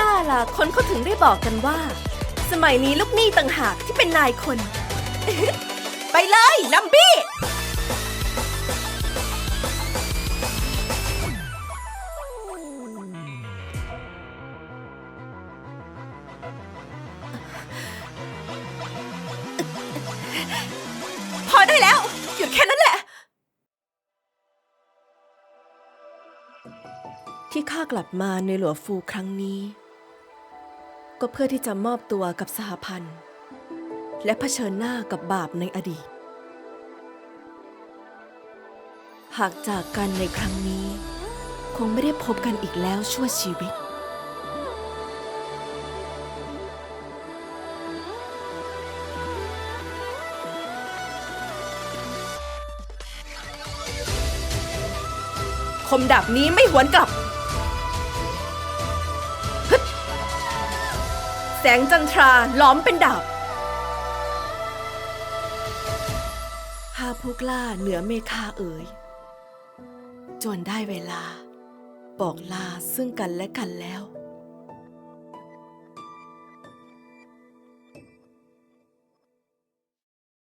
ล่ะ คนเขาถึงได้บอกกันว่า สมัยนี้ลูกหนี้ต่างหากที่เป็นนายคน ไปเลยลัมบี้ พอได้แล้ว หยุดแค่นั้นแหละ ที่ข้ากลับมาในหลัวฟูครั้งนี้ ก็เพื่อที่จะมอบตัวกับสหพันธ์ และเผชิญหน้ากับบาปในอดีต หากจากกันในครั้งนี้ คงไม่ได้พบกันอีกแล้วชั่วชีวิต คมดาบนี้ไม่หวนกลับ แสงจันทราล้อมเป็นดาบห้าผู้กล้าเหนือเมฆาเอ๋ย จนได้เวลา บอกลาซึ่งกันและกันแล้ว